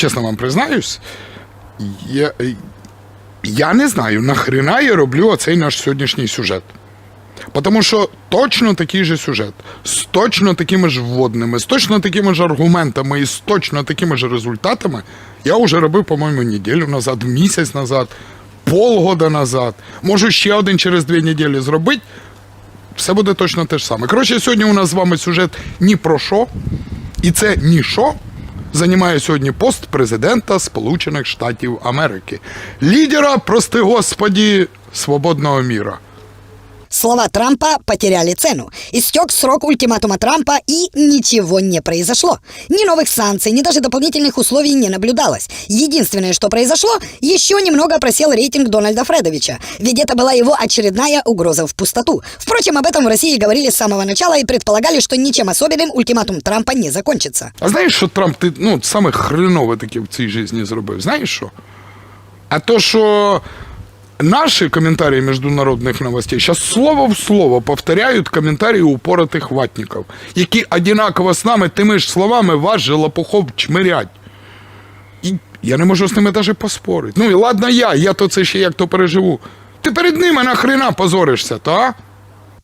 чесно вам признаюсь, я, я не знаю, нахрена я роблю оцей наш сьогоднішній сюжет. Тому що точно такий же сюжет, з точно такими ж вводними, з точно такими ж аргументами і з точно такими ж результатами я вже робив, по-моєму, неділю назад, місяць назад, полгода назад. Можу ще один через дві неділі зробити. Все буде точно те ж саме. Коротше, сьогодні у нас з вами сюжет ні про що, і це ні що займає сьогодні пост президента Сполучених Штатів Америки, лідера, прости господі, свободного міра. Слова Трампа потеряли цену. Истек срок ультиматума Трампа и ничего не произошло. Ни новых санкций, ни даже дополнительных условий не наблюдалось. Единственное, что произошло, еще немного просел рейтинг Дональда Фредовича, ведь это была его очередная угроза в пустоту. Впрочем, об этом в России говорили с самого начала и предполагали, что ничем особенным ультиматум Трампа не закончится. А знаєш, що Трамп ти, ну, саме хренове таке в цій житті зробив? Знаєш що? А то, що наші коментарі міжнародних новостей зараз слово в слово повторяють коментарі упоротых ватників, які одинаково з нами тими ж словами вас же лопухов чмирять. І я не можу з ними навіть поспорити. Ну і ладно я, я то це ще як то переживу. Ти перед ними нахрена позоришся, то а?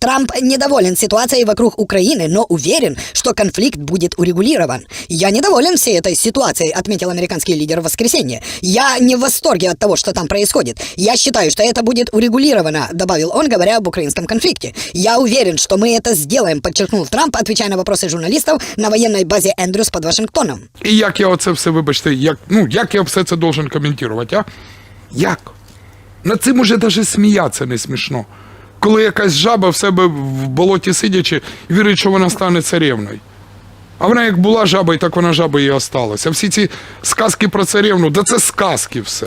Трамп недоволен ситуацией вокруг Украины, но уверен, что конфликт будет урегулирован. Я недоволен всей этой ситуацией, отметил американский лидер в воскресенье. Я не в восторге от того, что там происходит. Я считаю, что это будет урегулировано, добавил он, говоря об украинском конфликте. Я уверен, что мы это сделаем, подчеркнул Трамп, отвечая на вопросы журналистов на военной базе Эндрюс под Вашингтоном. І як я оце все, вибачте, як, ну, як я все це должен коментувати, а? Як? Над цим уже навіть сміятися не смішно. Коли якась жаба в себе в болоті сидячи, вірить, що вона стане царевною. А вона як була жабою, так вона жабою і осталася. Всі ці сказки про царевну, да це сказки все.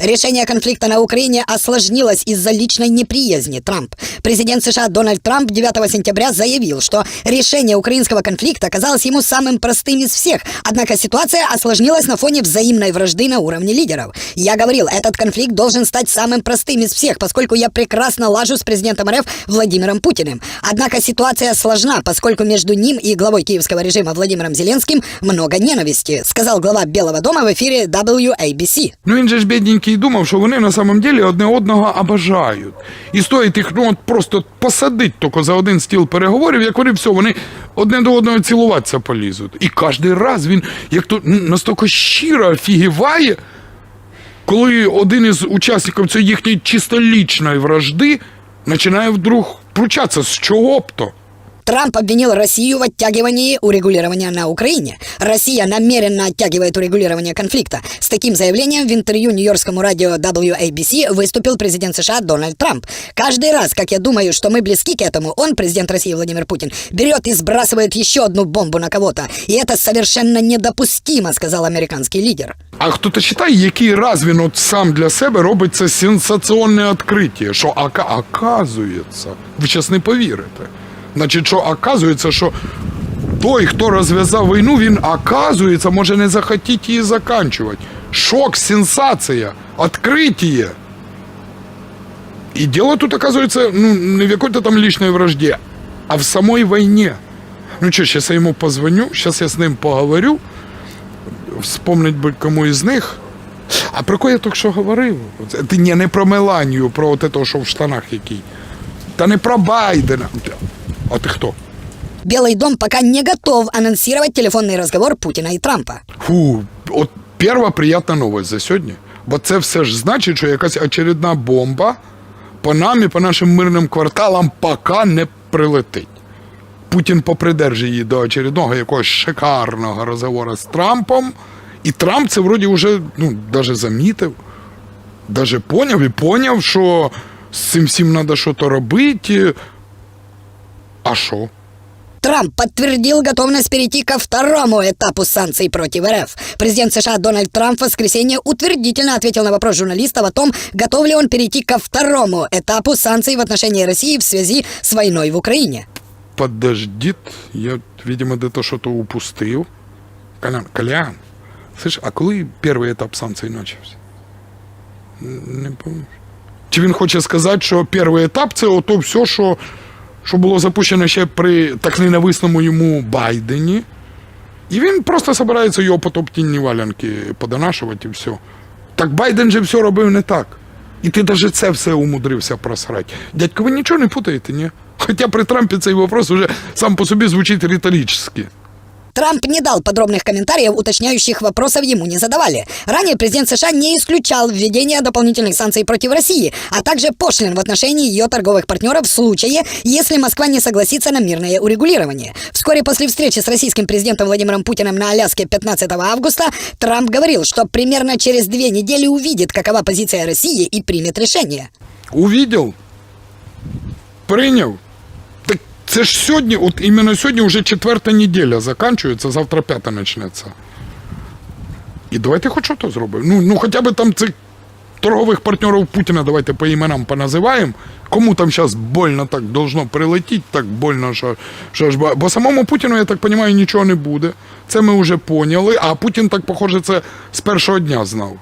Решение конфликта на Украине осложнилось из-за личной неприязни Трамп. Президент США Дональд Трамп 9 сентября заявил, что решение украинского конфликта казалось ему самым простым из всех, однако ситуация осложнилась на фоне взаимной вражды на уровне лидеров. Я говорил, этот конфликт должен стать самым простым из всех, поскольку я прекрасно лажу с президентом РФ Владимиром Путиным. Однако ситуация сложна, поскольку между ним и главой киевского режима Владимиром Зеленским много ненависти, сказал глава Белого дома в эфире WABC. Ну він же ж бідненький думав, що вони на самом деле одне одного обожають. І стоїть їх ну, от просто посадить тільки за один стіл переговорів, як вони все, вони одне до одного цілуватися полізуть. І кожен раз він як то настільки щиро офігіває, коли один із учасників цієї їхньої чисто лічної вражди починає вдруг пручатися, з чого б то. Трамп обвинил Россию в оттягивании урегулирования на Украине. Россия намеренно оттягивает урегулирование конфликта. С таким заявлением в интервью нью-йоркскому радио WABC выступил президент США Дональд Трамп. Каждый раз, как я думаю, что мы близки к этому, он, президент России Владимир Путин, берет и сбрасывает еще одну бомбу на кого-то. И это совершенно недопустимо, сказал американский лидер. А хто-то читає, який раз він от сам для себе робить це сенсаційне відкриття, що ака, оказується, ви зараз не повірите. Значить, що оказується, що той, хто розв'язав війну, він оказується, може не захотіти її заканчувати. Шок, сенсація, відкриття. І діло тут, оказується, ну, не в якій-то там лічній вражді, а в самій війні. Ну що, зараз я йому позвоню, зараз я з ним поговорю вспомнить би кому із них. А про кого я тільки що говорив? Ти не, не про Меланію, про того, що в штанах який. Та не про Байдена. А ти хто? Белый дом пока не готов анонсировать телефонный разговор Путина и Трампа. Фу, от перша приятна новость за сьогодні. Бо це все ж значить, що якась очередна бомба по нам і по нашим мирним кварталам поки не прилетить. Путін попридержить її до очередного якогось шикарного розговору з Трампом. І Трамп це вроді вже ну, даже замітив, даже поняв і поняв, що з цим всім треба щось робити. А що? Трамп подтвердил готовность перейти ко второму этапу санкций против РФ. Президент США Дональд Трамп в воскресенье утвердительно ответил на вопрос журналистов о том, готов ли он перейти ко второму этапу санкций в отношении России в связи с войной в Украине. Подождіть, я, видимо, де-то що-то упустив. Колян, Колян, слышь, а коли перший етап санкцій почався? Н- Не пам'ятаю. Чи він хоче сказати, що перший етап це ото все, що, що було запущено ще при так ненависному йому Байдені, І він просто збирається його по топтінні валянки подонашувати і все. Так Байден же все робив не так. І ти навіть це все умудрився просрати. Дядько, ви нічого не путаєте, ні? Хоча при Трампі цей вопрос уже сам по собі звучить риторично. Трамп не дал подробных комментариев, уточняющих вопросов ему не задавали. Ранее президент США не исключал введение дополнительных санкций против России, а также пошлин в отношении ее торговых партнеров в случае, если Москва не согласится на мирное урегулирование. Вскоре после встречи с российским президентом Владимиром Путиным на Аляске 15 августа Трамп говорил, что примерно через две недели увидит, какова позиция России и примет решение. Увидел? Прийняв? Це ж сьогодні, от іменно сьогодні вже четверта неділя закінчується, завтра п'ята почнеться. І давайте хоч що то зробимо. Ну, ну хоча б там цих торгових партнерів Путіна давайте по іменам поназиваємо. Кому там зараз больно так должно прилетіти, так больно, що, що ж. Бо самому Путіну, я так розумію, нічого не буде. Це ми вже поняли, а Путін так, похоже, це з першого дня знав.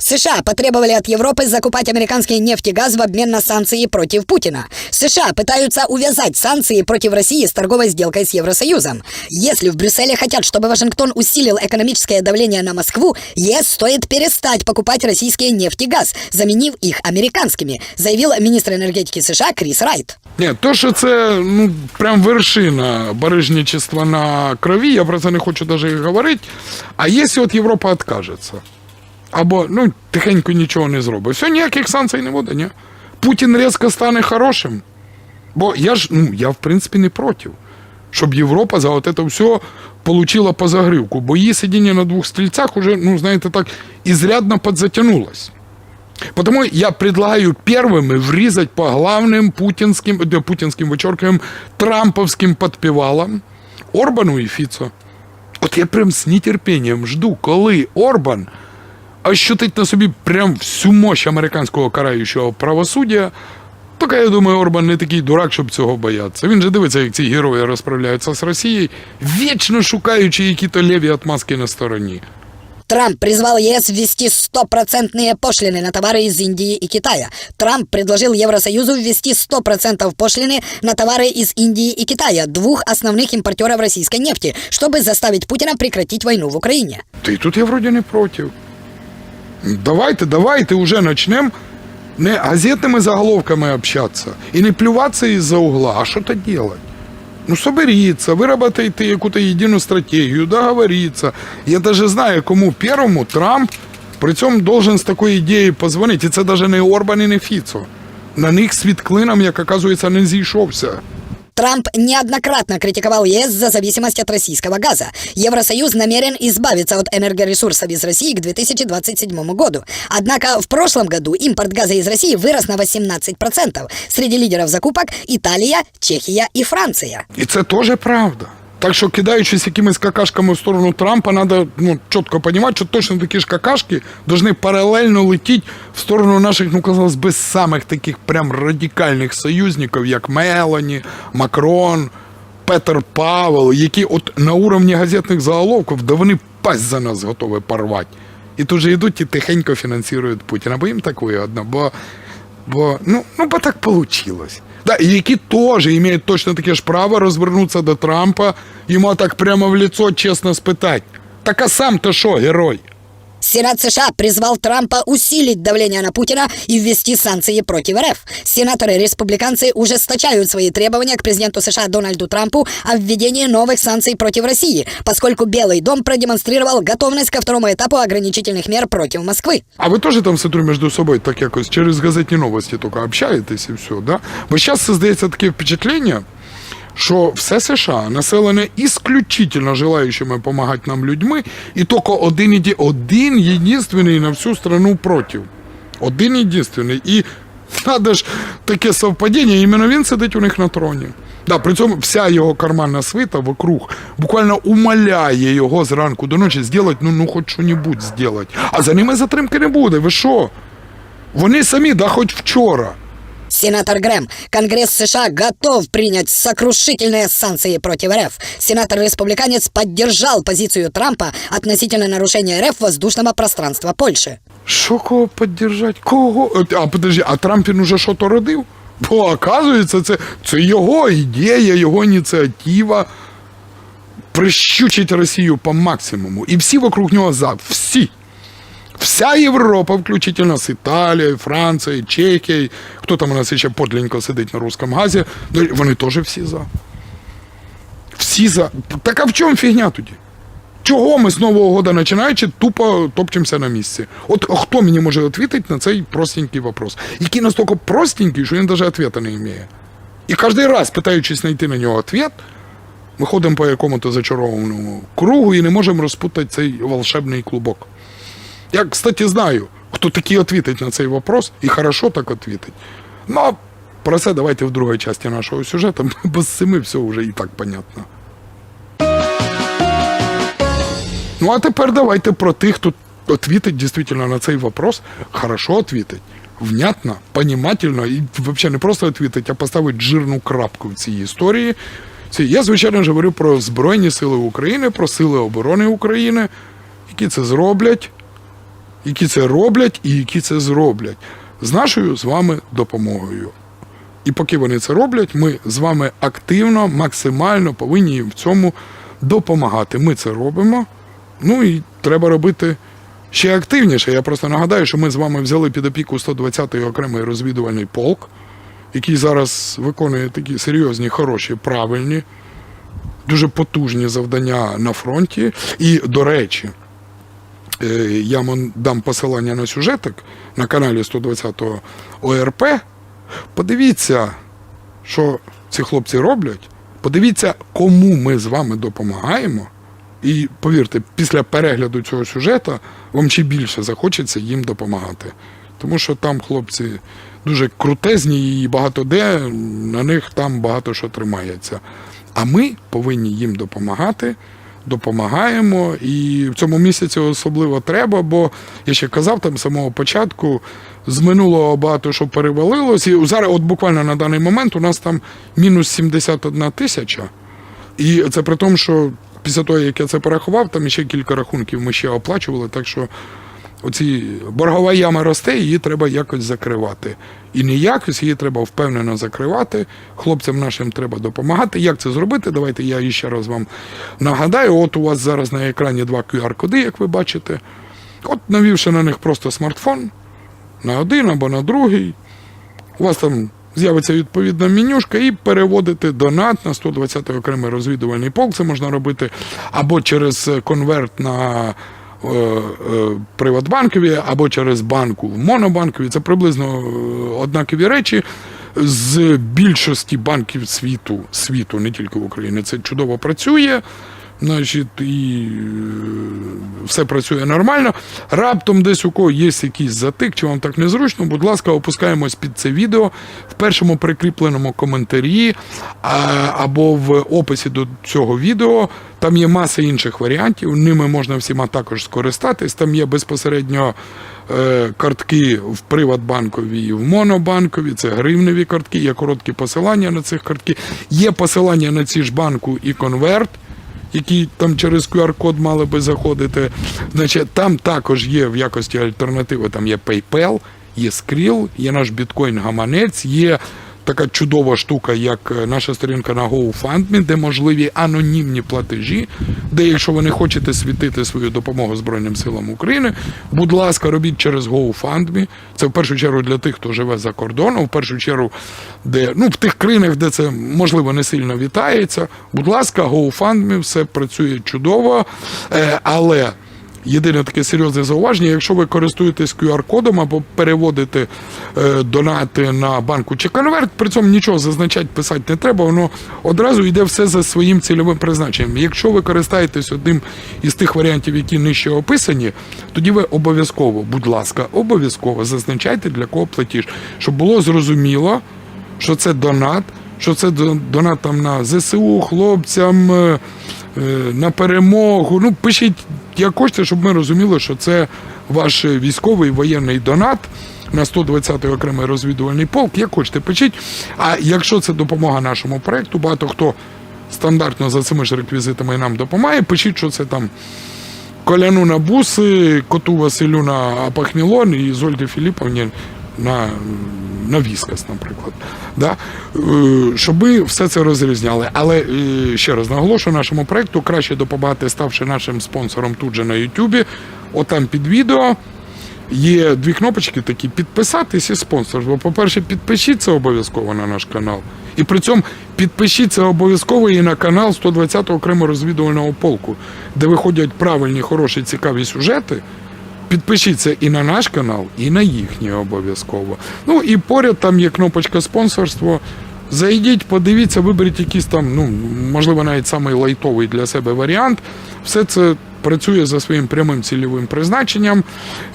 США потребовали от Европы закупать американский нефть и газ в обмен на санкции против Путина. США пытаются увязать санкции против России с торговой сделкой с Евросоюзом. Если в Брюсселе хотят, чтобы Вашингтон усилил экономическое давление на Москву, ЕС стоит перестать покупать российские нефть и газ, заменив их американскими, заявил министр энергетики США Крис Райт. Ні, то, що це ну, прям вершина барижничества на крові, я про це не хочу навіть і говорити. А якщо от Європа відкажеться, або ну, тихенько нічого не зробить, все, ніяких санкцій не буде, ні? Путін різко стане хорошим. Бо я ж, ну, я в принципі не проти, щоб Європа за от це все получила по загривку, бо її сидіння на двох стрільцях уже, ну, знаєте, так, ізрядно подзатягнулось. Потому я предлагаю первыми врезать по главным путинским, да, путинским, вычеркиваем, трамповским подпевалам Орбану і Фіцо. От я прям з нетерпінням жду, коли Орбан ощутить на собі прям всю мощь американського караючого правосуддя. Тільки я думаю, Орбан не такий дурак, щоб цього боятися. Він же дивиться, як ці герої розправляються з Росією, вічно шукаючи які-то леві отмазки на стороні. Трамп призвал ЕС ввести стопроцентные пошлины на товары из Индии и Китая. Трамп предложил Евросоюзу ввести 100% пошлины на товары из Индии и Китая, двух основных импортеров российской нефти, чтобы заставить Путина прекратить войну в Украине. Та й тут я вроді не проти. Давайте, давайте уже начнем не газетными заголовками общаться и не плюваться из-за угла. А что-то делать? Ну, соберіться, виработайте яку-то єдину стратегію, договоріться. Я даже знаю, кому первому Трамп при цьому должен з такої ідеї позвонити. І це даже не Орбан і не Фіцо. На них світ клином, як оказується, не зійшовся. Трамп неоднократно критиковал ЕС за зависимость от российского газа. Евросоюз намерен избавиться от энергоресурсов из России к 2027 году. Однако в прошлом году импорт газа из России вырос на 18%. Среди лидеров закупок Италия, Чехия и Франция. І це теж правда. Так що, кидаючись якимись какашками в сторону Трампа, треба ну, чітко розуміти, що точно такі ж какашки повинні паралельно летіти в сторону наших, ну, казалось би, самих таких прям радикальних союзників, як Мелані, Макрон, Петер Павел, які от на уровні газетних заголовків, да вони пасть за нас готові порвати. І тут же йдуть і тихенько фінансують Путіна, бо їм так вигодно, бо Бо, ну, ну, бо так получилось. Да, и які тоже имеют точно таке ж право розвернутися до Трампа, йому так прямо в лицо чесно спитати. Так а сам то що, герой? Сенат США призвал Трампа усилить давление на Путина и ввести санкции против РФ. Сенаторы-республиканцы ужесточают свои требования к президенту США Дональду Трампу о введении новых санкций против России, поскольку Белый дом продемонстрировал готовность ко второму этапу ограничительных мер против Москвы. А ви теж там ситру між собою так якось через газетні новості тільки общаєтесь і все, да? Бо зараз создається таке впечатлення, що все США населене исключительно желаючими допомагати нам людьми, і тільки один іде, один єдинственний на всю страну проти. Один єдинственний. І надо ж таке совпадіння, іменно він сидить у них на троні. Да, при цьому вся його карманна свита вокруг буквально умоляє його зранку до ночі зробити, ну, ну хоч що-небудь зробити. А за ними затримки не буде. Ви що? Вони самі, да хоч вчора. Сенатор Грэм, Конгресс США готов принять сокрушительные санкции против РФ. Сенатор-республиканец поддержал позицию Трампа относительно нарушения РФ воздушного пространства Польши. Що кого підтримати? Кого? От, А подожди, а Трамп він уже що то родив? Бо оказується, це, це його ідея, його ініціатива. прищучить Росію по максимуму. І всі вокруг нього за. Всі. Вся Європа, включительно з Італією, Францією, Чехією, хто там у нас ще подленько сидить на русскому газі, ну, вони теж всі за. Всі за. Так а в чому фігня тоді? Чого ми з Нового года починаючи тупо топчемося на місці? От хто мені може відповідати на цей простенький вопрос? Який настільки простенький, що він навіть відповіді не має. І кожен раз, питаючись знайти на нього відповідь, ми ходимо по якому-то зачарованому кругу і не можемо розпутати цей волшебний клубок. Я, кстати, знаю, хто таки відповідить на цей вопрос, і хорошо так відповідить. Ну, про це давайте в другій частині нашого сюжету, бо з цими все вже і так понятно. Ну, а тепер давайте про тих, хто ответить действительно на цей вопрос, хорошо ответить, внятно, понимательно, і взагалі не просто ответить, а поставить жирну крапку в цій історії. Я, звичайно говорю про Збройні Сили України, про Сили оборони України, які це зроблять, які це роблять і які це зроблять з нашою з вами допомогою. І поки вони це роблять, ми з вами активно, максимально повинні їм в цьому допомагати. Ми це робимо. Ну і треба робити ще активніше. Я просто нагадаю, що ми з вами взяли під опіку 120-й окремий розвідувальний полк, який зараз виконує такі серйозні, хороші, правильні, дуже потужні завдання на фронті. І, до речі, я вам дам посилання на сюжетик на каналі 120-го ОРП. Подивіться, що ці хлопці роблять. Подивіться, кому ми з вами допомагаємо. І повірте, після перегляду цього сюжету вам ще більше захочеться їм допомагати. Тому що там хлопці дуже крутезні і багато де на них там багато що тримається. А ми повинні їм допомагати, допомагаємо. І в цьому місяці особливо треба, бо я ще казав там самого початку, з минулого багато що перевалилось. І зараз, от буквально на даний момент, у нас там мінус 71 тисяча. І це при тому, що після того, як я це порахував, там ще кілька рахунків ми ще оплачували, так що оці боргова яма росте, її треба якось закривати. І не якось, її треба впевнено закривати. Хлопцям нашим треба допомагати. Як це зробити? Давайте я ще раз вам нагадаю. От у вас зараз на екрані два QR-коди, як ви бачите. От навівши на них просто смартфон на один або на другий, у вас там з'явиться відповідна менюшка і переводите донат на 120-й окремий розвідувальний полк. Це можна робити або через конверт на Приватбанкові, або через банку в Монобанкові. Це приблизно е, однакові речі. З більшості банків світу, світу, не тільки в Україні, це чудово працює. Значить, і е, все працює нормально. Раптом десь у кого є якийсь затик, чи вам так незручно, будь ласка, опускаємось під це відео в першому прикріпленому коментарі або в описі до цього відео. Там є маса інших варіантів. Ними можна всіма також скористатись. Там є безпосередньо е, картки в Приватбанкові і в Монобанкові, це гривневі картки, є короткі посилання на цих картки. Є посилання на ці ж банку і конверт які там через QR-код мали би заходити. Значить, там також є в якості альтернативи, там є PayPal, є Skrill, є наш біткоін-гаманець, є така чудова штука, як е, наша сторінка на GoFundMe, де можливі анонімні платежі, де, якщо ви не хочете світити свою допомогу Збройним силам України, будь ласка, робіть через GoFundMe. Це в першу чергу для тих, хто живе за кордоном, в першу чергу, де ну в тих країнах, де це можливо не сильно вітається. Будь ласка, GoFundMe, все працює чудово, Е, але. Єдине таке серйозне зауваження, якщо ви користуєтесь QR-кодом або переводите е, донати на банку чи конверт, при цьому нічого зазначати, писати не треба, воно одразу йде все за своїм цільовим призначенням. Якщо ви користаєтесь одним із тих варіантів, які нижче описані, тоді ви обов'язково, будь ласка, обов'язково зазначайте для кого платіж, щоб було зрозуміло, що це донат, що це донат там на ЗСУ, хлопцям, е, е, на перемогу. Ну, пишіть як хочете, щоб ми розуміли, що це ваш військовий воєнний донат. На 120-й окремий розвідувальний полк, як хочете, пишіть. А якщо це допомога нашому проекту, багато хто стандартно за цими ж реквізитами нам допомагає, пишіть, що це там Коляну на буси, коту Василю на Апахнілон і Зольді Філіповні на на віскас, наприклад. Да? Е, Щоб ми все це розрізняли. Але е, ще раз наголошую, нашому проекту краще допомагати, ставши нашим спонсором тут же на Ютубі. Отам під відео. Є дві кнопочки такі підписатись і спонсор. Бо, по-перше, підпишіться обов'язково на наш канал. І при цьому підпишіться обов'язково і на канал 120-го окремо розвідувального полку, де виходять правильні, хороші, цікаві сюжети. Підпишіться і на наш канал, і на їхній обов'язково. Ну і поряд там є кнопочка спонсорство. Зайдіть, подивіться, виберіть якийсь там, ну можливо, навіть самий лайтовий для себе варіант. Все це працює за своїм прямим цільовим призначенням.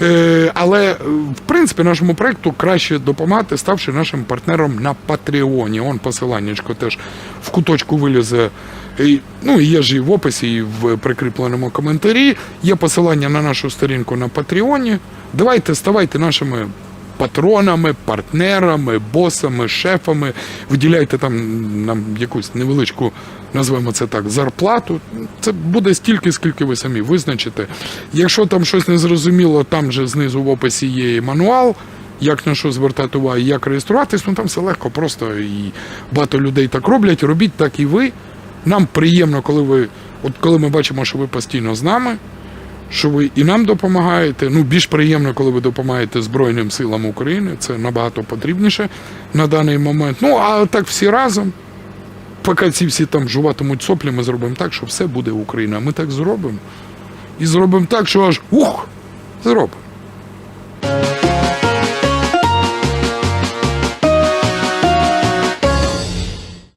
Е, але, е, в принципі, нашому проекту краще допомагати, ставши нашим партнером на Патреоні. Он посиланнячко теж в куточку вилізе. Ну, є ж і в описі, і в прикріпленому коментарі. Є посилання на нашу сторінку на Патреоні. Давайте ставайте нашими патронами, партнерами, босами, шефами. Виділяйте там нам якусь невеличку, назвемо це так, зарплату. Це буде стільки, скільки ви самі визначите. Якщо там щось незрозуміло, там же знизу в описі є мануал. Як на що звертати увагу, як реєструватись, ну там все легко, просто і багато людей так роблять. Робіть так і ви. Нам приємно, коли ви, от коли ми бачимо, що ви постійно з нами, що ви і нам допомагаєте. Ну, більш приємно, коли ви допомагаєте Збройним силам України. Це набагато потрібніше на даний момент. Ну, а так всі разом поки ці всі там жуватимуть соплі, ми зробимо так, що все буде Україна. Ми так зробимо і зробимо так, що аж ух зробимо.